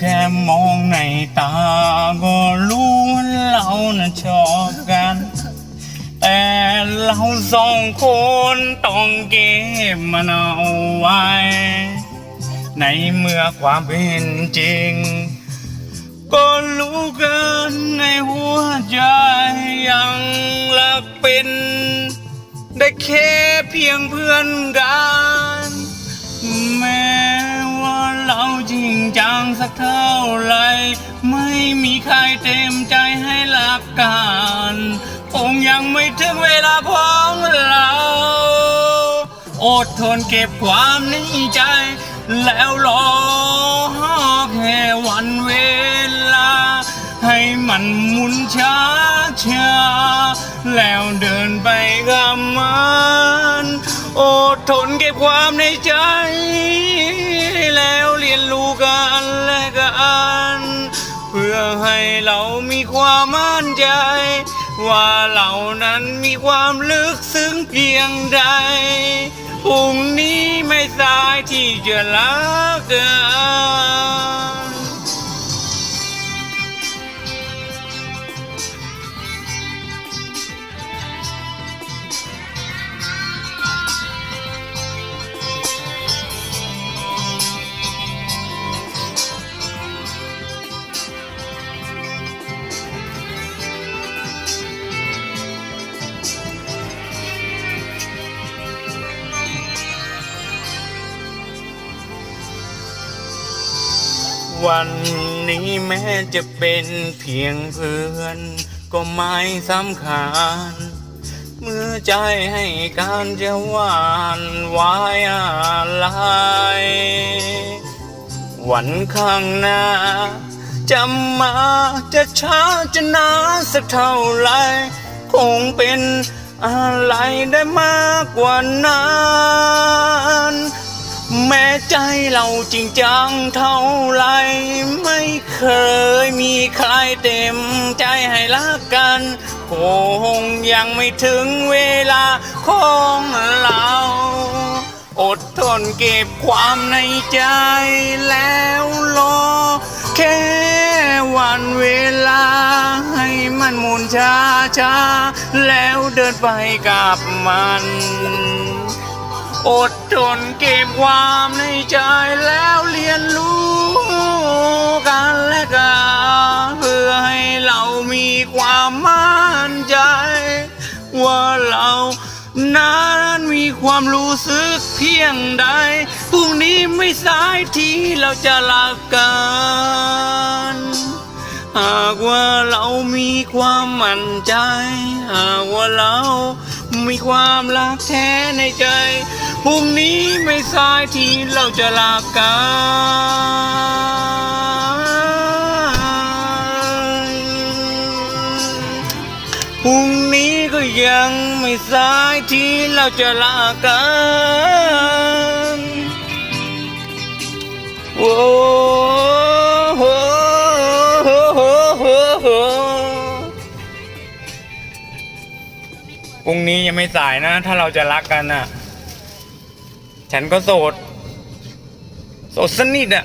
แค่มองในตาก็รู้ว่าเราน่ะชอบกัน แต่เราสองคนต้องเก็บมันเอาไว้ ในเมื่อความเป็นจริง ก็รู้กันในหัวใจยังรักเป็น ได้แค่เพียงเพื่อนกันแม่ เราจริงจังสักเท่าไร ไม่มีใครเต็มใจให้รักกันคงยังไม่ถึงเวลาของเรา อดทนเก็บความในใจ แล้วรอแค่วันเวลา ให้มันหมุนช้าช้าแล้วเดินไปกับมัน อดทนเก็บความในใจ นรู้กันและกันเพื่อให้เรามีความมั่นใจ ว่าเรานั้นมีความลึกซึ้งเพียงใดพรุ่งนี้ไม่สายที่จะรักกัน วันนี้แม้จะเป็นเพียงเพื่อน ก็ไม่สำคัญ เมื่อใจให้การจะหวานไว้อะไรวันข้างหน้า จะมาจะช้าจะนานสักเท่าไร คงเป็นอะไรได้มากกว่านั้น ใจเราจริงจังเท่าไร ไม่เคยมีใครเต็มใจให้รักกัน คงยังไม่ถึงเวลาของเรา อดทนเก็บความในใจแล้วรอ แค่วันเวลาให้มันหมุนช้าช้าแล้วเดินไปกับมัน อดทนเก็บความในใจแล้วเรียนรู้กันและกันเพื่อให้เรามีความมั่นใจ ว่าเรานั้นมีความรู้สึกเพียงใดพรุ่งนี้ไม่สายที่เราจะรักกันหากว่าเรามีความมั่นใจ หากว่าเรามีความรักแท้ในใจ พรุ่งนี้ไม่สายที่เราจะลากันพรุ่งนี้ก็ยังไม่สายที่เราจะลากันโอ้โหพรุ่งนี้ยังไม่สายนะ ถ้าเราจะรักกันอะ ฉันก็โสด โสดสนิทอะ